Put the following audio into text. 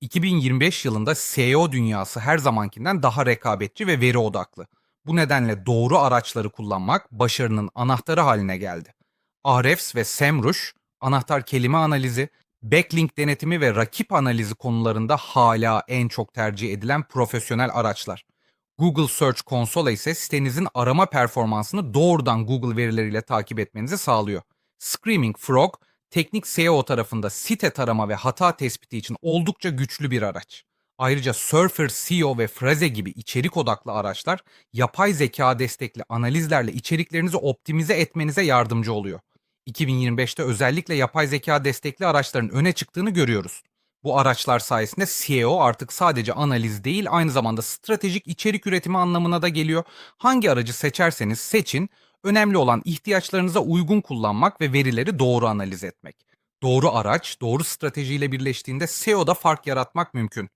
2025 yılında SEO dünyası her zamankinden daha rekabetçi ve veri odaklı. Bu nedenle doğru araçları kullanmak başarının anahtarı haline geldi. Ahrefs ve SEMrush, anahtar kelime analizi, backlink denetimi ve rakip analizi konularında hala en çok tercih edilen profesyonel araçlar. Google Search Console ise sitenizin arama performansını doğrudan Google verileriyle takip etmenizi sağlıyor. Screaming Frog, teknik SEO tarafında site tarama ve hata tespiti için oldukça güçlü bir araç. Ayrıca Surfer SEO ve Fraze gibi içerik odaklı araçlar yapay zeka destekli analizlerle içeriklerinizi optimize etmenize yardımcı oluyor. 2025'te özellikle yapay zeka destekli araçların öne çıktığını görüyoruz. Bu araçlar sayesinde SEO artık sadece analiz değil aynı zamanda stratejik içerik üretimi anlamına da geliyor. Hangi aracı seçerseniz seçin, önemli olan ihtiyaçlarınıza uygun kullanmak ve verileri doğru analiz etmek. Doğru araç, doğru stratejiyle birleştiğinde SEO'da fark yaratmak mümkün.